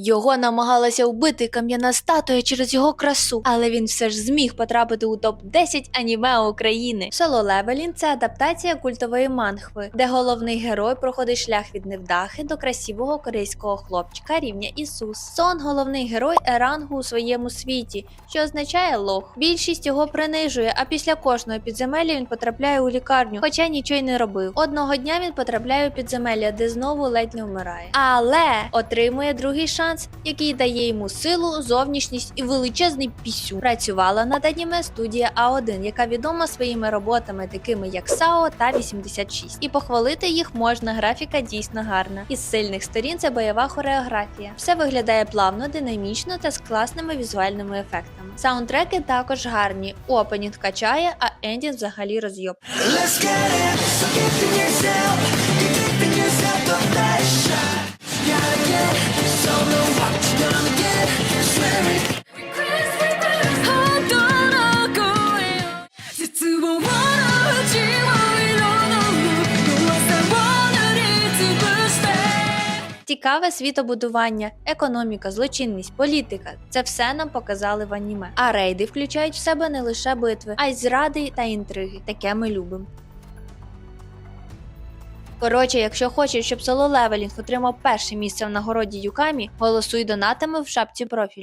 Його намагалася вбити кам'яна статуя через його красу, але він все ж зміг потрапити у топ 10 аніме України. Соло Левелін це адаптація культової мангхви, де головний герой проходить шлях від невдахи до красивого корейського хлопчика рівня Ісус. Сон головний герой Ерангу у своєму світі, що означає лох. Більшість його принижує, а після кожного підземелля він потрапляє у лікарню, хоча нічого й не робив. Одного дня він потрапляє у підземелля, де знову ледь не вмирає. Але отримує другий шанс, який дає йому силу, зовнішність і величезний пісю. Працювала над аніме студія А1, яка відома своїми роботами, такими як САО та 86. І похвалити їх можна. Графіка дійсно гарна. Із сильних сторін це бойова хореографія. Все виглядає плавно, динамічно та з класними візуальними ефектами. Саундтреки також гарні. Опенінг качає, а ендінг взагалі розйоб. Let's get it. So Цікаве світобудування, економіка, злочинність, політика це все нам показали в аніме. А рейди включають в себе не лише битви, а й зради та інтриги. Таке ми любимо. Коротше, якщо хочеш, щоб соло левелінг отримав перше місце в нагороді Юкамі, голосуй донатами в шапці профілю.